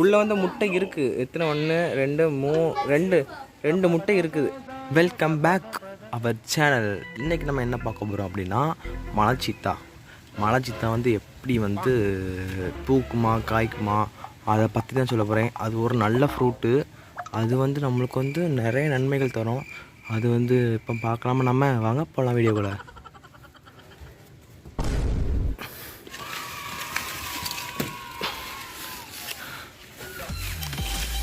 உள்ளே வந்து முட்டை இருக்குது எத்தனை? ஒன்று ரெண்டு மூ ரெண்டு ரெண்டு முட்டை இருக்குது. வெல்கம் பேக் அவர் சேனல் இன்றைக்கி நம்ம என்ன பார்க்க போகிறோம் அப்படின்னா மலச்சித்தா. மலச்சித்தா வந்து எப்படி வந்து பூக்குமா காய்க்குமா அதை பற்றி தான் சொல்ல போகிறேன் அது ஒரு நல்ல ஃப்ரூட்டு அது வந்து நம்மளுக்கு வந்து நிறைய நன்மைகள் தரும். அது வந்து இப்போ பார்க்கலாமா நம்ம வாங்க போகலாம் வீடியோக்குள்ளே.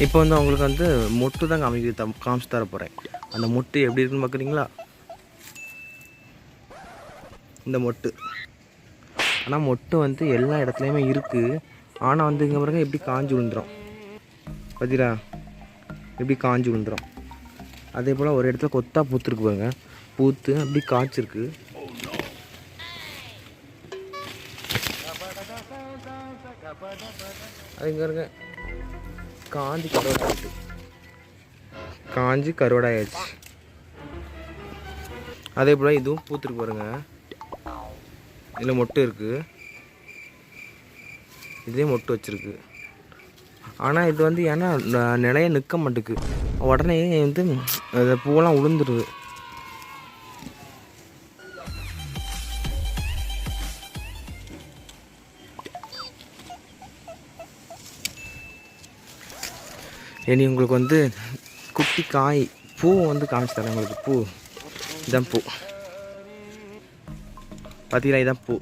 இப்போ வந்து அவங்களுக்கு வந்து மொட்டு தான் காமிக்க த காமிச்சு தர போகிறேன் அந்த மொட்டு எப்படி இருக்குன்னு பார்க்குறீங்களா இந்த மொட்டு. ஆனால் மொட்டு வந்து எல்லா இடத்துலையுமே இருக்குது ஆனால் வந்து இங்கே பாருங்க எப்படி காஞ்சி விழுந்துடும் பார்த்தீங்களா எப்படி காஞ்சி விழுந்துடும் அதே போல் ஒரு இடத்துல கொத்தாக பூத்துருக்கு பாருங்க. பூத்து அப்படி காய்ச்சிருக்கு. அது இங்கே இருங்க காஞ்சி கருவாடாயிட்டு காஞ்சி கருவாடாயிடுச்சு அதே போல் இதுவும் பூத்துட்டு பாருங்க. இதில் மொட்டு இருக்குது இதே மொட்டு வச்சிருக்கு. ஆனால் இது வந்து ஏன்னா ந- நிலைய நிற்க மாட்டேக்கு உடனே வந்து அந்த பூவெல்லாம் உளுந்துருது. இனி உங்களுக்கு வந்து குட்டி காய் பூ வந்து காமிச்சு தரேன் உங்களுக்கு. பூ. இதான் பூ. பார்த்தீங்கன்னா இதான் பூ.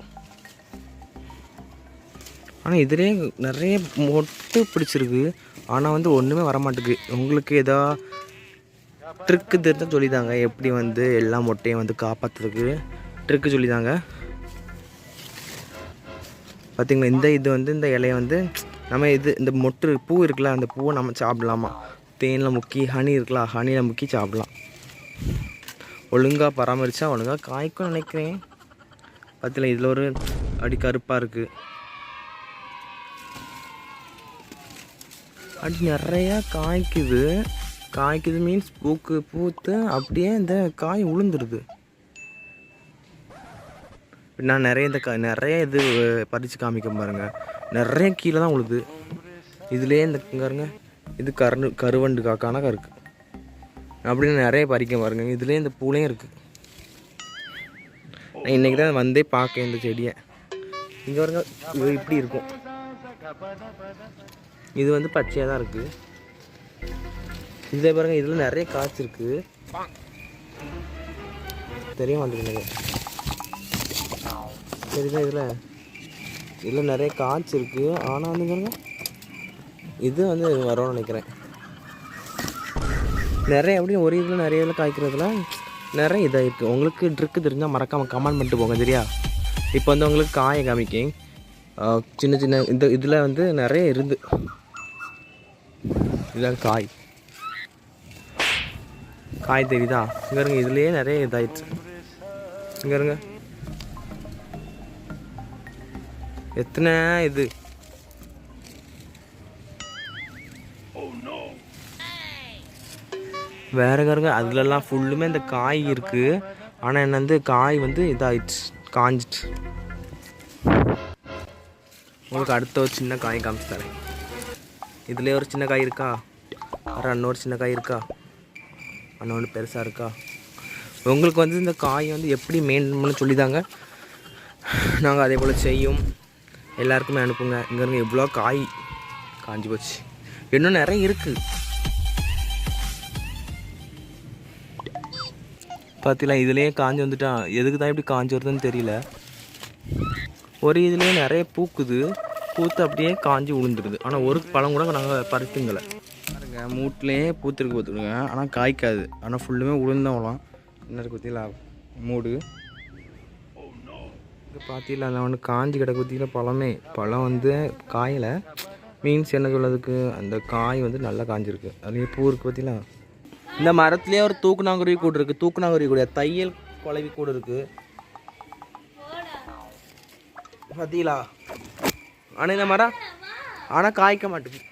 ஆனால் இதிலே நிறைய மொட்டு பிடிச்சிருக்கு. ஆனால் வந்து ஒன்றுமே வரமாட்டேங்குது. உங்களுக்கு ஏதோ ட்ரிக்கு தெரிஞ்சால் சொல்லிதாங்க. எப்படி வந்து எல்லா மொட்டையும் வந்து காப்பாற்றுறதுக்கு ட்ரிக்கு சொல்லிதாங்க. பார்த்தீங்களா இந்த இது வந்து இந்த இலையை வந்து நம்ம இது இந்த மொட்டு பூ இருக்குல்ல அந்த பூவை நம்ம சாப்பிடலாமா? தேனில் முக்கி ஹனி இருக்குல்ல ஹனியில் முக்கி சாப்பிடலாம். ஒழுங்காக பராமரித்தா ஒழுங்காக காய்க்கும் நினைக்கிறேன். பார்த்தீங்களா இதில் ஒரு அடி கருப்பாக இருக்குது அடி நிறையா காய்க்குது. காய்க்குது மீன்ஸ் பூக்கு பூத்து அப்படியே இந்த காய் உளுந்துருது. நான் நிறைய இந்த கா நிறைய இது பறித்து காமிக்க பாருங்கள் நிறைய கீழே தான் உழுது. இதுலேயே இந்த இங்க பாருங்க இது கரு கருவண்டு கா இருக்குது அப்படின்னு நிறைய பறிக்க பாருங்க இதுலேயே இந்த பூலையும் இருக்குது நான் இன்றைக்கி தான் வந்தே பார்க்கேன் இந்த செடியை. இங்கே பாருங்க இது இப்படி இருக்கும். இது வந்து பச்சையாக தான் இருக்குது இதில் பாருங்க இதில் நிறைய காய்ச்சிருக்கு தெரிய மாட்டேங்குது சரிதான் இதில். இதில் நிறைய காய்ச்சி இருக்குது ஆனால் வந்து பாருங்க இது வந்து வரும்னு நினைக்கிறேன். நிறைய எப்படியும் ஒரு இதில் நிறைய இதில் காய்க்கிறதுல நிறைய இதாக இருக்குது உங்களுக்கு ட்ரிக்கு தெரிஞ்சால் மறக்காமல் கமெண்ட் பண்ணிட்டு போங்க சரியா? இப்போ வந்து உங்களுக்கு காயை காமிக்கேன். சின்ன சின்ன இந்த இதில் வந்து நிறைய இருந்து. இதுதான் காய். காய் தெரியுதா? இங்கே இருங்க இதுலேயே நிறைய இதாகிடுச்சு இங்கே இருங்க எத்தனை இது? வேற கருங்க அதுலலாம் ஃபுல்லுமே இந்த காய் இருக்கு. ஆனால் என்ன வந்து காய் வந்து இதாகிடுச்சு காஞ்சிட்டு உங்களுக்கு அடுத்த ஒரு சின்ன காய் காமிச்சு தரேன். இதுலேயே ஒரு சின்ன காய் இருக்கா? வேறு இன்னொரு சின்ன காய் இருக்கா? இன்னொன்று பெருசாக இருக்கா? உங்களுக்கு வந்து இந்த காய் வந்து எப்படி மெயின்டைன் பண்ண சொல்லிதாங்க. நாங்கள் அதே போல் செய்யும். எல்லாருக்குமே அனுப்புங்க. இங்கே இருங்க இவ்வளோ காய் காஞ்சி போச்சு. இன்னும் நிறைய இருக்குது பார்த்தீங்களா இதுலேயே காஞ்சி வந்துட்டான் எதுக்கு தான் இப்படி காஞ்சி வருதுன்னு தெரியல. ஒரு இதுலேயே நிறைய பூக்குது. பூத்து அப்படியே காஞ்சி விழுந்துருது ஆனால் ஒரு பழம் கூட நாங்கள் பறித்துங்கலை பாருங்க மூட்டிலேயே பூத்திருக்கு பார்த்துடுங்க ஆனால் காய்க்காது. ஆனால் ஃபுல்லுமே உளுந்தவலாம் என்ன இருக்கு பார்த்தீங்களா மூடு. இங்கே பார்த்தீங்களா அதில் ஒன்று காஞ்சி கிடக்கு பார்த்தீங்களா பழமே. பழம் வந்து காயலை. மீன்ஸ் என்ன சொல்லதுக்கு அந்த காய் வந்து நல்லா காஞ்சிருக்கு. அதுலேயே பூ இருக்குது பார்த்தீங்களா இந்த மரத்துலேயே ஒரு தூக்குநாங்குருவி கூடு இருக்குது தூக்குநாங்குருவி கூட தையல் குழவி கூடு இருக்குது பார்த்தீங்களா ஆனால் இந்த மரம் ஆனால் காய்க்க மாட்டேங்குது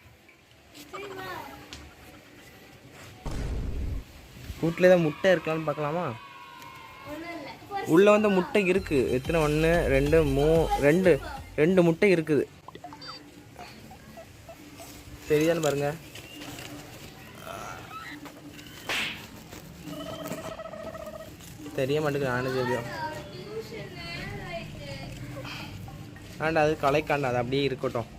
வீட்டில் ஏதாவது முட்டை இருக்கலாம்னு பார்க்கலாமா? உள்ளே வந்து முட்டை இருக்குது எத்தனை? ஒன்று ரெண்டு மூ ரெண்டு ரெண்டு முட்டை இருக்குது. தெரியுதான்னு பாருங்க. தெரிய மாட்டேங்குது நானும் தெரியும். ஆண்டா அது கலைக்காண்டா அது அப்படியே இருக்கட்டும்.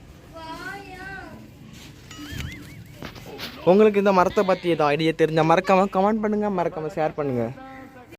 உங்களுக்கு இந்த மரத்தை பற்றி ஏதோ ஐடியா தெரிஞ்சால் மறக்காமல் கமெண்ட் பண்ணுங்கள் மறக்காமல் ஷேர் பண்ணுங்கள்